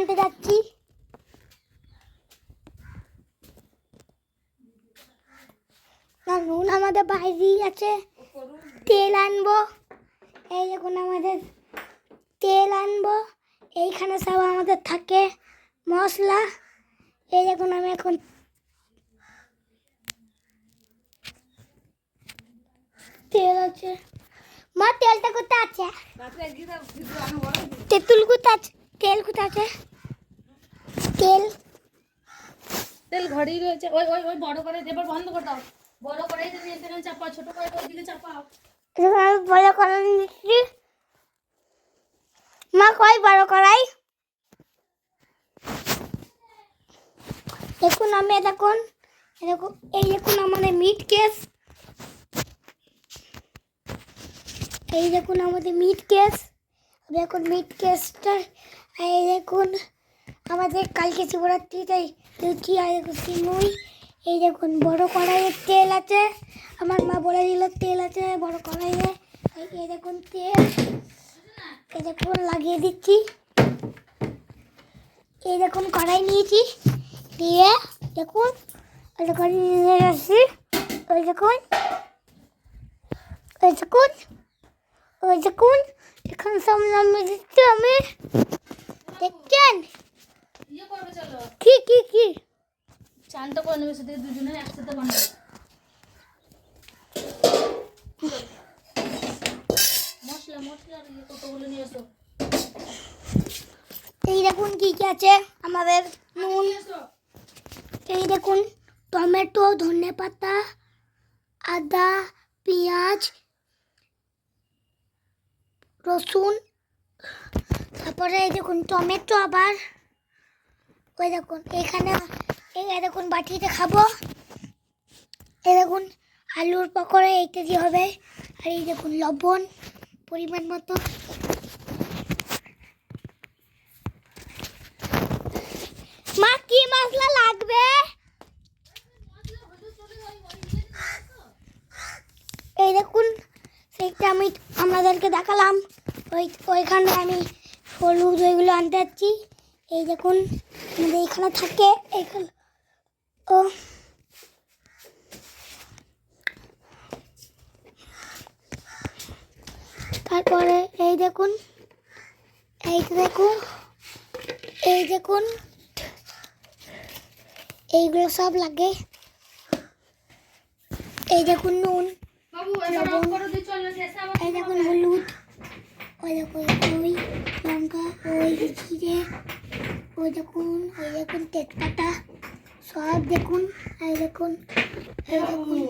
আনতে যাচ্ছি। না নুন আমাদের বাইরেই আছে। তেল আনব। এই দেখুন আমাদের তেল আনব। এইখানে সব আমাদের থাকে মশলা। এই দেখুন আমি এখন তেল আছে। মা তেলটা কোথায় আছে? তেঁতুল কোথায় আছে? তেল কোথায় আছে? তেল। তেল ঘরেই রয়েছে। ওই ওই ওই বড় করে এবার বন্ধ করে দাও। বড় করে তুমি এখানে চাপাও ছোট করে ওই দিকে চাপাও। আমি বড় করে নিচ্ছি মা কয় বড় করাই? দেখুন আমি দেখুন এরকম এই দেখুন আমাদের মিট কেস এই দেখুন আমাদের মিট কেস দেখুন মিট কেসটা এই দেখুন আমাদের কালকে শিবরাত্রিতে লুচি আর দেখুন সিমুই এই দেখুন, বড় কড়াইয়ের তেল আছে। আমার মা বলে দিল, তেল আছে, বড় কড়াইয়ে। এই দেখুন তেল। এই দেখুন, লাগিয়ে দিচ্ছি। এই দেখুন, কড়াই নিয়েছি। দিয়ে দেখুন ওই দেখুন, নিয়ে আসছি। ওই দেখুন ওই দেখুন ওই দেখুন, এখন সব নামিয়ে দিচ্ছি আমি? দেখছেন? করবে চলো কি কি কি? চানটা করে নেবে সেদিকে দুজনে একসাথে বানাবে মশলা মশলা ইয়ে কতগুলো নিয়ে এসো। এই দেখুন কি কি আছে আমাদের নুন। এই দেখুন টমেটো ধনে পাতা আদা পেঁয়াজ রসুন। তারপরে এই দেখুন টমেটো আবার। ওই দেখুন, এখানে, এই দেখুন বাটিতে খাব। এই দেখুন আলুর পকোড়া দিয়ে হবে। আর এই দেখুন লবণ, পরিমাণ মতো। মা, কি মশলা লাগবে? এই দেখুন, সেইটা আমি আপনাদেরকে দেখালাম। ওই ওইখানে আমি হলুদ ওইগুলো আনতে যাচ্ছি। এই দেখুন আমাদের এখানে থাকে এখানে ও। তারপরে এই দেখুন এই দেখুন এই দেখুন এইগুলো সব লাগে। এই দেখুন নুন এই দেখুন হলুদ ওই দেখুন ওই লঙ্কা ওই জিরে দেখুন ওই দেখুন তেজপাতা। সব দেখুন এই দেখুন এই দেখুন।